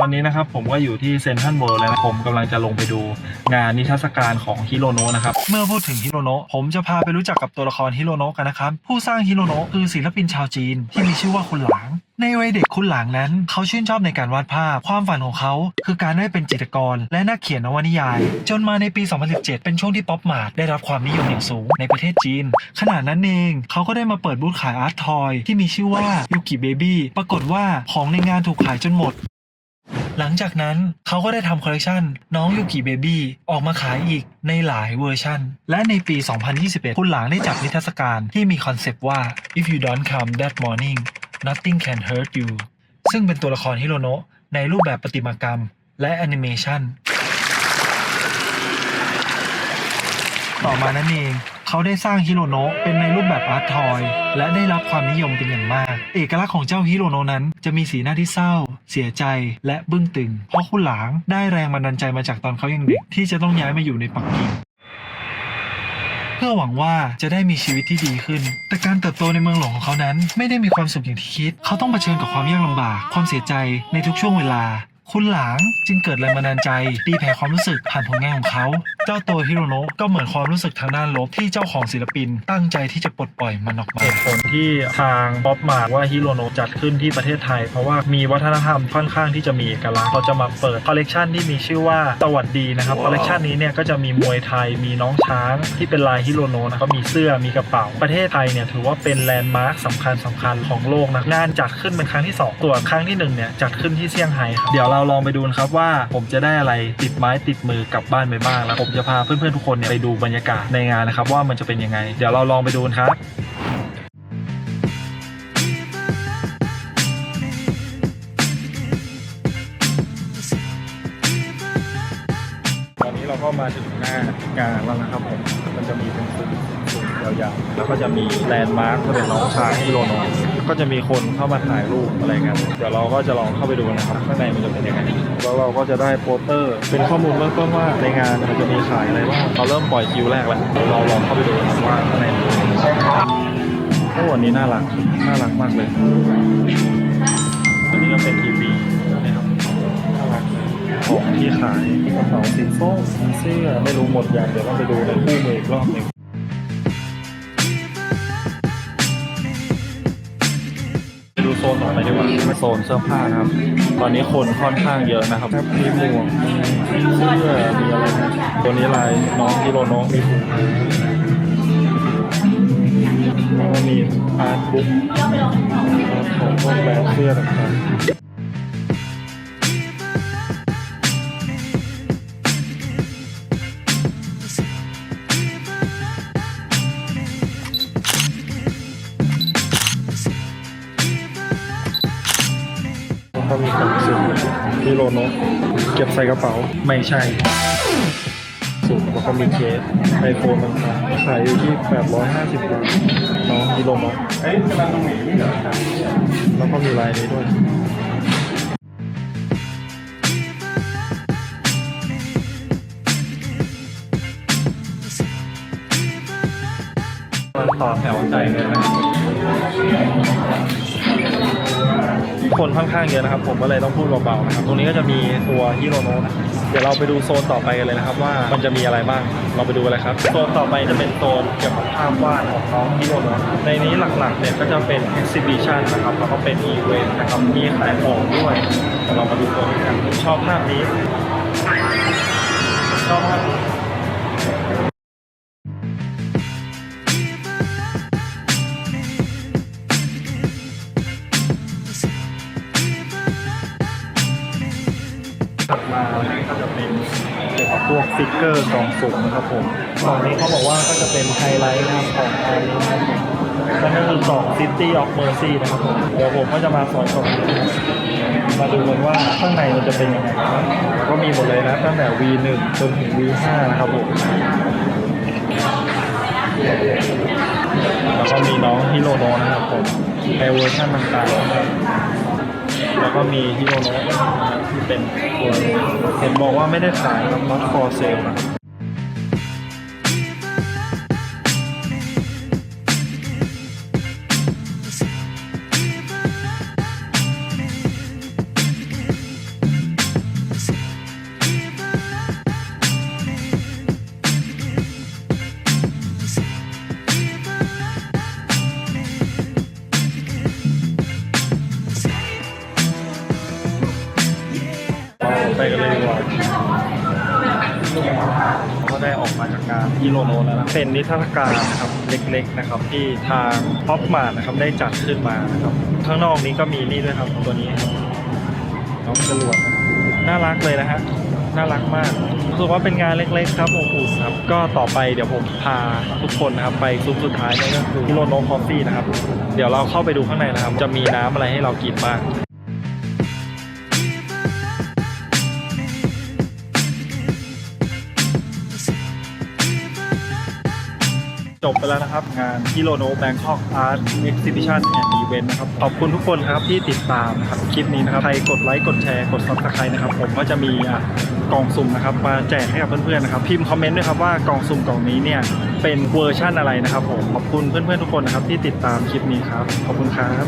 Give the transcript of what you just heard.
ตอนนี้นะครับผมก็อยู่ที่เซนทรัลเวิลด์แล้วนะผมกำลังจะลงไปดูงานนิทรรศการของฮิโรโนะนะครับ เมื่อพูดถึงฮิโรโนะผมจะพาไปรู้จักกับตัวละครฮิโรโนะกันนะครับ ผู้สร้างฮิโรโนะคือศิลปินชาวจีนที่มีชื่อว่าคุณหลาง ในวัยเด็กคุณหลางนั้น เขาชื่นชอบในการวาดภาพ ความฝันของเขา คือการได้เป็นจิตรกร และนักเขียนนวนิยาย จนมาในปี 2017 เป็นช่วงที่ป๊อปมาร์ทได้รับความนิยมอย่างสูงในประเทศจีน ขณะนั้นเองเขาก็ได้มาเปิดบูธขายอาร์ตทอยที่มีชื่อว่ายูกิเบบี้ปรากฏว่าของในงานถูกขายจนหมด หลังจากนั้นเขาก็ได้ทำคอลเลกชันน้องยูกิเบบี้ออกมาขายอีกในหลายเวอร์ชันและในปี 2021 คุณหลางได้จัดนิทรรศการที่มีคอนเซปต์ว่า if you don't come that morning nothing can hurt you ซึ่งเป็นตัวละครฮิโรโนะในรูปแบบประติมากรรมและแอนิเมชันต่อมานั่นเอง เขาได้สร้างฮิโรโนะเป็นในรูปแบบอาร์ตทอย และได้รับความนิยมเป็นอย่างมาก เอกลักษณ์ของเจ้าฮิโรโนะนั้น จะมีสีหน้าที่เศร้า เสียใจและบึ้งตึง เพราะคุณหลางได้แรงบันดาลใจมาจากตอนเขายังเด็กที่จะต้องย้ายมาอยู่ในปักกิ่งเพื่อหวังว่าจะได้มีชีวิตที่ดีขึ้น แต่การเติบโตในเมืองหลวงของเขานั้น ไม่ได้มีความสุขอย่างที่คิด เขาต้องเผชิญกับความยากลำบาก ความเสียใจในทุกช่วงเวลา คุณหลางจึงเกิดแรงบันดาลใจตีแผ่ความรู้สึกผ่านผลงานของเขา เจ้าตัวฮิโรโนะก็เหมือนความรู้สึกทางด้านลบที่เจ้าของศิลปิน ตั้งใจที่จะปลดปล่อยมันออกมาเหตุผลที่ทางป๊อปมาว่าฮิโรโนะจัดขึ้นที่ประเทศไทย เพราะว่ามีวัฒนธรรมค่อนข้างที่จะมีเอกลักษณ์เขาจะมาเปิดคอลเลกชันที่มีชื่อว่าสวัสดีนะครับคอลเลกชันนี้เนี่ยก็จะมีมวยไทยมีน้องช้างที่เป็นลายฮิโรโนะนะก็มีเสื้อมีกระเป๋าประเทศไทยเนี่ยถือว่าเป็นแลนด์มาร์คสำคัญสำคัญของโลกนะงานจัดขึ้นเป็นครั้งที่สองส่วนครั้งที่หนึ่งเนี่ยจัดขึ้นที่เซี่ยงไฮ้ครับเดี๋ยวเราลองไปดูนะครับว่าผมจะได้อะไรติดไม้ติดมือกลับบ้านไปบ้างแล้วผมจะพาเพื่อนๆทุกคนเนี่ยไปดูบรรยากาศในงานนะครับว่ามันจะเป็นยังไง เดี๋ยวเราลองไปดูกันครับตอนนี้เราก็มาถึงหน้างานแล้วนะครับผมมันจะมีเป็นซุ้มซุ้ม ยาวๆ แล้วก็จะมีแลนด์มาร์คก็เป็นน้องชายที่โรนก็จะมีคนเข้ามาถ่ายรูปอะไรกัน เดี๋ยวเราก็จะลองเข้าไปดูนะครับข้างในมันจะเป็นยังไง แล้วเราก็จะได้โปสเตอร์ เป็นข้อมูลเบื้องต้นว่าในงานมันจะมีขายอะไรบ้างเราเริ่มปล่อยคิวแรกแล้วเดี๋ยวเราลองเข้าไปดูนะครับว่าข้างในมีอะไรโอ้วันนี้น่ารัก น่ารักมากเลยอันนี้ก็เป็นทีวีนะครับน่ารักเลยของที่ขายกระเป๋าสีส้มเสื้อไม่รู้หมดอย่างเดี๋ยวต้องไปดูในคู่มืออีกรอบหนึ่ง อไปดีกว่าโซนเสื้อผ้านะครับ ตอนนี้คนค่อนข้างเยอะนะครับครับมีหมวกมีเสื้อมีอะไรนะตัวนี้ลายน้องฮิโรโนะมีถุงแล้วก็มีอาร์ตบุ๊กของพวกแบรนด์เสื้อต่างๆ มีกล่องสุ่มที่โลโนะเก็บใส่กระเป๋าไม่ใช่สุ่มแล้วก็มีเคสไอโฟนต่างๆขายอยู่ที่ 850บาทน้องฮิโรโนะแล้วก็มีลายนี้ด้วยต่อแถวใจเลยนะ คนค่อนข้างเยอะนะครับ ผมก็เลยต้องพูดเบาๆนะครับ ตรงนี้ก็จะมีตัวฮิโรโนะนะเดี๋ยวเราไปดูโซนต่อไปกันเลยนะครับ ว่ามันจะมีอะไรบ้าง เราไปดูกันเลยครับ โซนต่อไปจะเป็นโซนเกี่ยวกับภาพวาดของน้องฮิโรโนะในนี้หลักๆเนี่ยก็จะเป็น exhibition นะครับแล้วก็เป็น event นะครับ มีขายของด้วยเดี๋ยวเรามาดูตัวนี้กันชอบภาพนี้ชอบภาพนี้ ถัดมาก็จะเป็นเกี่ยวกับพวกฟิกเกอร์กล่องสุ่มนะครับผมกล่องนี้เขาบอกว่าก็จะเป็นไฮไลท์นะครับของงานนี้นะครับผมนั่นก็คือกล่อง City of Mercy นะครับผมเดี๋ยวผมก็จะมาสอนกล่องนี้มาดูกันว่าข้างในมันจะเป็นยังไงนะครับก็มีหมดเลยนะตั้งแต่ V1 จนถึง V5 นะครับผมแล้วก็มีน้องฮิโรโนะนะครับผมในเวอร์ชันต่างๆ แล้วก็มีฮิโรโนะนะครับที่เป็นตัวเห็นบอกว่าไม่ได้ขายครับ not for sale นะ ไปกันเลยดีกว่าก็ได้ออกมาจากงานที่โลโนแล้วนะเป็นนิทรรศการนะครับเล็กๆนะครับ ที่ทางพ็อปมานะครับได้จัดขึ้นมานะครับข้างนอกนี้ก็มีนี่ด้วยครับตัวนี้ครับน้องจรวดนะครับน่ารักเลยนะฮะน่ารักมากรู้สึกว่าเป็นงานเล็กๆครับอบอุ่นครับ ก็ต่อไปเดี๋ยวผมพาทุกคนนะครับ ไปซุ้มสุดท้ายนั่นก็คือที่โลโนคอฟฟี่นะครับ เดี๋ยวเราเข้าไปดูข้างในนะครับ จะมีน้ำอะไรให้เรากินบ้าง จบไปแล้วนะครับ งานฮิโรโนแบงคอกอาร์ตเอ็กซิบิชันแอนด์อีเวนต์นะครับ ขอบคุณทุกคนครับที่ติดตามนะครับคลิปนี้นะครับ ใครกดไลค์กดแชร์กดซับสไครต์นะครับ ผมก็จะมีอะกล่องสุ่มนะครับ มาแจกให้กับเพื่อนๆนะครับ พิมพ์คอมเมนต์ด้วยครับว่ากล่องสุ่มกล่องนี้เนี่ย เป็นเวอร์ชั่นอะไรนะครับผมขอบคุณเพื่อนๆทุกคนนะครับที่ติดตามคลิปนี้ครับขอบคุณครับ